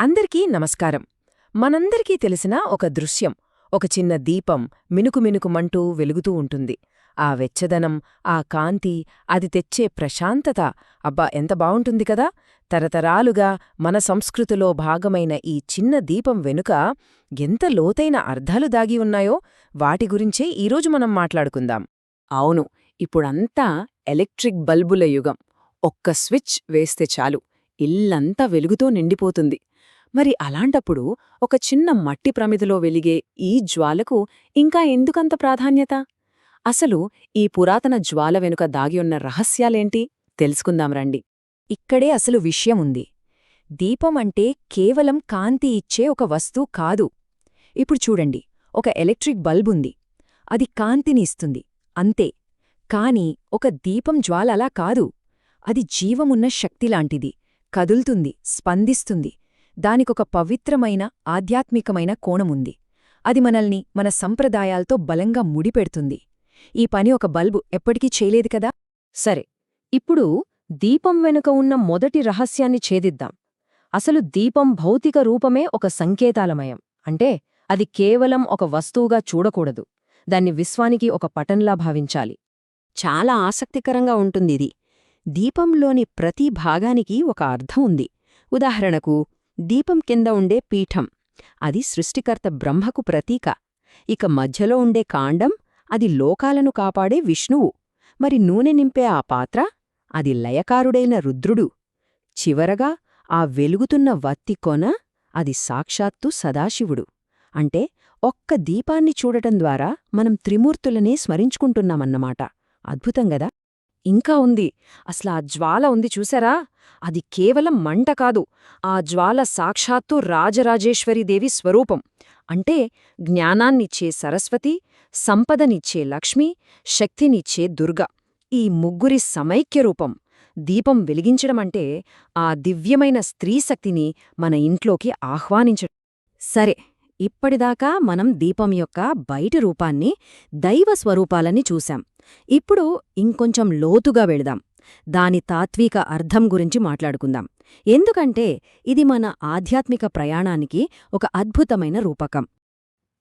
అందరికీ నమస్కారం. మనందరికీ తెలిసిన ఒక దృశ్యం ఒక చిన్న దీపం మినుకుమినుకుమంటూ వెలుగుతూ ఉంటుంది. ఆ వెచ్చదనం ఆ కాంతి అది తెచ్చే ప్రశాంతత అబ్బా ఎంత బావుంటుంది కదా! తరతరాలుగా మన సంస్కృతిలో భాగమైన ఈ చిన్న దీపం వెనుక ఎంత లోతైన అర్థాలు దాగి ఉన్నాయో వాటి గురించే ఈరోజు మనం మాట్లాడుకుందాం. అవును ఇప్పుడంతా ఎలక్ట్రిక్ బల్బుల యుగం. ఒక్క స్విచ్ వేస్తే చాలు ఇల్లంతా వెలుగుతో నిండిపోతుంది. మరి అలాంటప్పుడు ఒక చిన్న మట్టి ప్రమిదిలో వెలిగే ఈ జ్వాలకు ఇంకా ఎందుకంత ప్రాధాన్యత? అసలు ఈ పురాతన జ్వాల వెనుక దాగియున్న రహస్యాలేంటి? తెలుసుకుందాం రండి. ఇక్కడే అసలు విషయం ఉంది దీపం అంటే కేవలం కాంతి ఇచ్చే ఒక వస్తువు కాదు. ఇప్పుడు చూడండి. ఒక ఎలక్ట్రిక్ బల్బుంది. అది కాంతిని ఇస్తుంది. అంతే. కాని ఒక దీపం జ్వాల అలా కాదు. అది జీవమున్న శక్తిలాంటిది. కదులుతుంది స్పందిస్తుంది. దానికొక పవిత్రమైన ఆధ్యాత్మికమైన కోణముంది. అది మనల్ని మన సంప్రదాయాలతో బలంగా ముడిపెడుతుంది. ఈ పని ఒక బల్బు ఎప్పటికీ చేయలేదు కదా? సరే ఇప్పుడు దీపం వెనుక ఉన్న మొదటి రహస్యాన్ని ఛేదిద్దాం. అసలు దీపం భౌతిక రూపమే ఒక సంకేతాలమయం. అంటే అది కేవలం ఒక వస్తువుగా చూడకూడదు. దాన్ని విశ్వానికి ఒక పటంలా భావించాలి. చాలా ఆసక్తికరంగా ఉంటుందిది. దీపంలోని ప్రతి భాగానికి ఒక అర్థం ఉంది. ఉదాహరణకు దీపం కింద ఉండే పీఠం. అది సృష్టికర్త బ్రహ్మకు ప్రతీక. ఇక మధ్యలో ఉండే కాండం అది లోకాలను కాపాడే విష్ణువు. మరి నూనె నింపే ఆ పాత్ర? అది లయకారుడైన రుద్రుడు. చివరగా ఆ వెలుగుతున్న వత్తి కొన అది సాక్షాత్తు సదాశివుడు. అంటే ఒక్క దీపాన్ని చూడటం ద్వారా మనం త్రిమూర్తులనే స్మరించుకుంటున్నామన్నమాట. అద్భుతంగదా ఇంకా ఉంది. అసలు ఆ జ్వాల ఉంది చూసారా? అది కేవలం మంట కాదు. ఆ జ్వాల సాక్షాత్తు రాజరాజేశ్వరీదేవి స్వరూపం. అంటే జ్ఞానాన్నిచ్చే సరస్వతి సంపదనిచ్చే లక్ష్మి శక్తినిచ్చే దుర్గ. ఈ ముగ్గురి సమైక్య రూపం. దీపం వెలిగించడమంటే ఆ దివ్యమైన స్త్రీశక్తిని మన ఇంట్లోకి ఆహ్వానించడం. సరే ఇప్పటిదాకా మనం దీపం యొక్క బయటి రూపాన్ని దైవ స్వరూపాలని చూశాం. ఇప్పుడు ఇంకొంచెం లోతుగా వెళదాం. దాని తాత్విక అర్థం గురించి మాట్లాడుకుందాం. ఎందుకంటే ఇది మన ఆధ్యాత్మిక ప్రయాణానికి ఒక అద్భుతమైన రూపకం.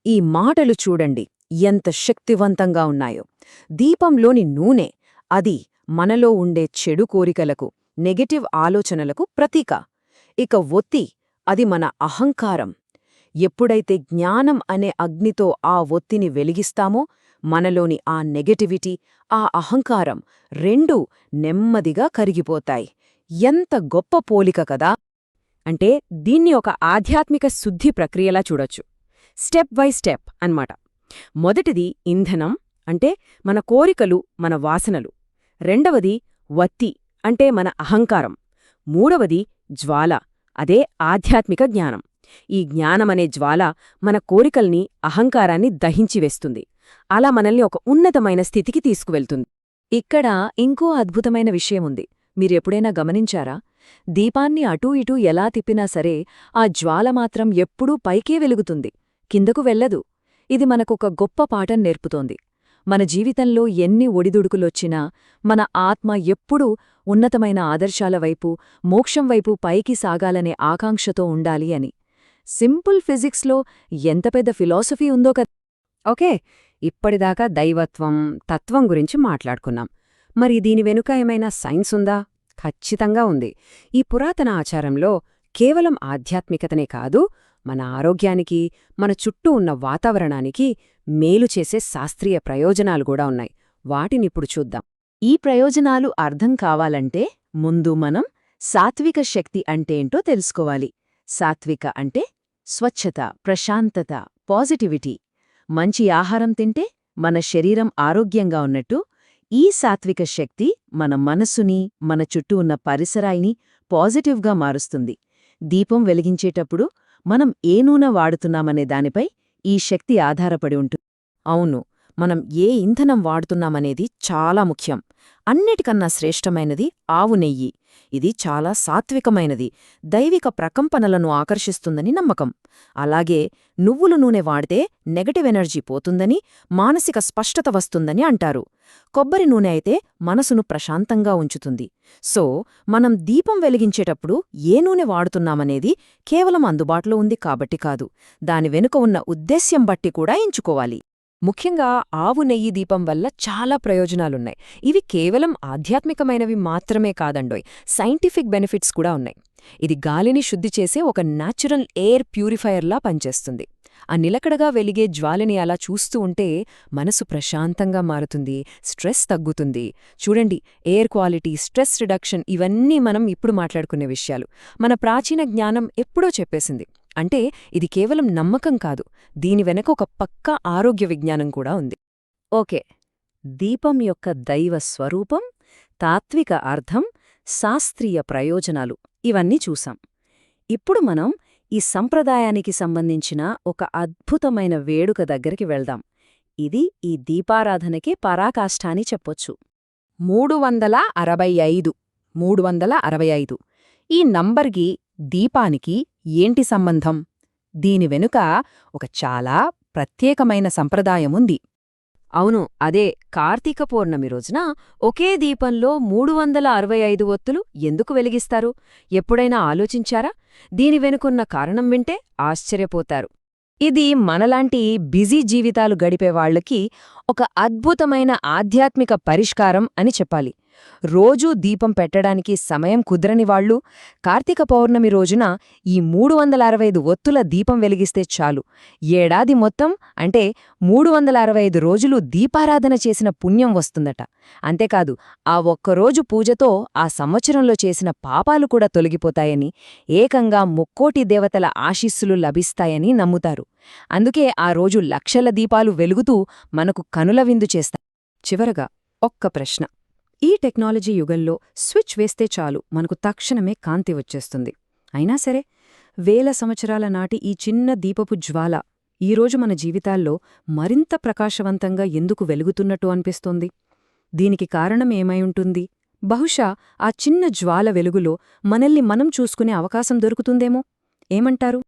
ఈ మాటలు చూడండి ఎంత శక్తివంతంగా ఉన్నాయో. దీపంలోని నూనె అది మనలో ఉండే చెడు కోరికలకు నెగటివ్ ఆలోచనలకు ప్రతీక. ఇక ఒత్తి అది మన అహంకారం. ఎప్పుడైతే జ్ఞానం అనే అగ్నితో ఆ ఒత్తిని వెలిగిస్తామో మనలోని ఆ నెగటివిటీ ఆ అహంకారం రెండూ నెమ్మదిగా కరిగిపోతాయి. ఎంత గొప్ప పోలిక కదా! అంటే దీన్ని ఒక ఆధ్యాత్మిక శుద్ధి ప్రక్రియలా చూడొచ్చు. స్టెప్ బై స్టెప్ అన్నమాట. మొదటిది ఇంధనం అంటే మన కోరికలు మన వాసనలు. రెండవది వత్తి అంటే మన అహంకారం. మూడవది జ్వాల అదే ఆధ్యాత్మిక జ్ఞానం. ఈ జ్ఞానమనే జ్వాల మన కోరికల్ని అహంకారాన్ని దహించివేస్తుంది అలా మనల్ని ఒక ఉన్నతమైన స్థితికి తీసుకువెళ్తుంది. ఇక్కడ ఇంకో అద్భుతమైన విషయముంది మీరెప్పుడైనా గమనించారా? దీపాన్ని అటూ ఇటూ ఎలా తిప్పినా సరే ఆ జ్వాల మాత్రం ఎప్పుడూ పైకే వెలుగుతుంది. కిందకు వెళ్ళదు. ఇది మనకొక గొప్ప పాఠం నేర్పుతోంది. మన జీవితంలో ఎన్ని ఒడిదుడుకులొచ్చినా మన ఆత్మ ఎప్పుడూ ఉన్నతమైన ఆదర్శాల వైపు మోక్షం వైపు పైకి సాగాలనే ఆకాంక్షతో ఉండాలి అని. సింపుల్ ఫిజిక్స్లో ఎంత పెద్ద ఫిలాసఫీ ఉందో కదా. ఓకే ఇప్పటిదాకా దైవత్వం తత్వం గురించి మాట్లాడుకున్నాం. మరి దీని వెనుక ఏమైనా సైన్స్ ఉందా? ఖచ్చితంగా ఉంది. ఈ పురాతన ఆచారంలో కేవలం ఆధ్యాత్మికతనే కాదు మన ఆరోగ్యానికి మన చుట్టూ ఉన్న వాతావరణానికి మేలు చేసే శాస్త్రీయ ప్రయోజనాలు కూడా ఉన్నాయి. వాటినిప్పుడు చూద్దాం. ఈ ప్రయోజనాలు అర్థం కావాలంటే ముందు మనం సాత్విక శక్తి అంటేంటో తెలుసుకోవాలి. సాత్విక అంటే స్వచ్ఛత ప్రశాంతత పాజిటివిటీ. మంచి ఆహారం తింటే మన శరీరం ఆరోగ్యంగా ఉన్నట్టు ఈ సాత్విక శక్తి మన మనస్సుని మన చుట్టూ ఉన్న పరిసరాయిని పాజిటివ్గా మారుస్తుంది. దీపం వెలిగించేటప్పుడు మనం ఏ నూనె వాడుతున్నామనే దానిపై ఈ శక్తి ఆధారపడి ఉంటుంది అవును. మనం ఏ ఇంధనం వాడుతున్నామనేది చాలా ముఖ్యం. అన్నిటికన్నా శ్రేష్టమైనది ఆవు నెయ్యి. ఇది చాలా సాత్వికమైనది దైవిక ప్రకంపనలను ఆకర్షిస్తుందని నమ్మకం. అలాగే నువ్వుల నూనె వాడితే నెగటివ్ ఎనర్జీ పోతుందని మానసిక స్పష్టత వస్తుందని అంటారు. కొబ్బరి నూనె అయితే మనసును ప్రశాంతంగా ఉంచుతుంది. సో మనం దీపం వెలిగించేటప్పుడు ఏ నూనె వాడుతున్నామనేది కేవలం అందుబాటులో ఉంది కాబట్టి కాదు. దాని వెనుక ఉన్న ఉద్దేశ్యం బట్టి కూడా ఎంచుకోవాలి. ముఖ్యంగా ఆవు నెయ్యి దీపం వల్ల చాలా ప్రయోజనాలున్నాయి. ఇవి కేవలం ఆధ్యాత్మికమైనవి మాత్రమే కాదండోయ్ సైంటిఫిక్ బెనిఫిట్స్ కూడా ఉన్నాయి. ఇది గాలిని శుద్ధి చేసే ఒక న్యాచురల్ ఎయిర్ ప్యూరిఫైయర్లా పనిచేస్తుంది. ఆ నిలకడగా వెలిగే జ్వాలని అలా చూస్తూ ఉంటే మనసు ప్రశాంతంగా మారుతుంది స్ట్రెస్ తగ్గుతుంది. చూడండి ఎయిర్ క్వాలిటీ స్ట్రెస్ రిడక్షన్ ఇవన్నీ మనం ఇప్పుడు మాట్లాడుకునే విషయాలు. మన ప్రాచీన జ్ఞానం ఎప్పుడో చెప్పేసింది. అంటే ఇది కేవలం నమ్మకం కాదు. దీని వెనక ఒక పక్కా ఆరోగ్య విజ్ఞానం కూడా ఉంది. ఓకే. దీపం యొక్క దైవ స్వరూపం తాత్విక అర్థం శాస్త్రీయ ప్రయోజనాలు ఇవన్నీ చూసాం ఇప్పుడు మనం ఈ సంప్రదాయానికి సంబంధించిన ఒక అద్భుతమైన వేడుక దగ్గరికి వెళ్దాం. ఇది ఈ దీపారాధనకే పరాకాష్ఠ అని చెప్పొచ్చు. మూడు వందల అరవై ఐదు. మూడు వందల అరవై ఐదు. ఈ నంబర్కి దీపానికి ఏంటి సంబంధం? దీని వెనుక ఒక చాలా ప్రత్యేకమైన సంప్రదాయముంది. అవును అదే కార్తీక పౌర్ణమి రోజున ఒకే దీపంలో మూడు వందల అరవై ఐదు ఒత్తులు ఎందుకు వెలిగిస్తారు? ఎప్పుడైనా ఆలోచించారా? దీని వెనుకున్న కారణం వింటే ఆశ్చర్యపోతారు. ఇది మనలాంటి బిజీ జీవితాలు గడిపేవాళ్ళకి ఒక అద్భుతమైన ఆధ్యాత్మిక పరిష్కారం అని చెప్పాలి. రోజూ దీపం పెట్టడానికి సమయం కుదరని వాళ్ళు కార్తీక పౌర్ణమి రోజున ఈ మూడు వందల అరవై ఐదు ఒత్తుల దీపం వెలిగిస్తే చాలు. ఏడాది మొత్తం అంటే మూడు వందల అరవై ఐదు రోజులు దీపారాధన చేసిన పుణ్యం వస్తుందట. అంతేకాదు ఆ ఒక్కరోజు పూజతో ఆ సంవత్సరంలో చేసిన పాపాలు కూడా తొలగిపోతాయని ఏకంగా ముక్కోటి దేవతల ఆశీస్సులు లభిస్తాయని నమ్ముతారు. అందుకే ఆ రోజు లక్షల దీపాలు వెలుగుతూ మనకు కనుల విందు చేస్తాయి చివరగా ఒక్క ప్రశ్న. ఈ టెక్నాలజీ యుగంలో స్విచ్ వేస్తే చాలు మనకు తక్షణమే కాంతి వచ్చేస్తుంది. అయినా సరే వేల సంవత్సరాల నాటి ఈ చిన్న దీపపు జ్వాల ఈరోజు మన జీవితాల్లో మరింత ప్రకాశవంతంగా ఎందుకు వెలుగుతున్నట్టు అనిపిస్తోంది? దీనికి కారణం ఏమై ఉంటుంది? బహుశా ఆ చిన్న జ్వాల వెలుగులో మనల్ని మనం చూసుకునే అవకాశం దొరుకుతుందేమో? ఏమంటారు?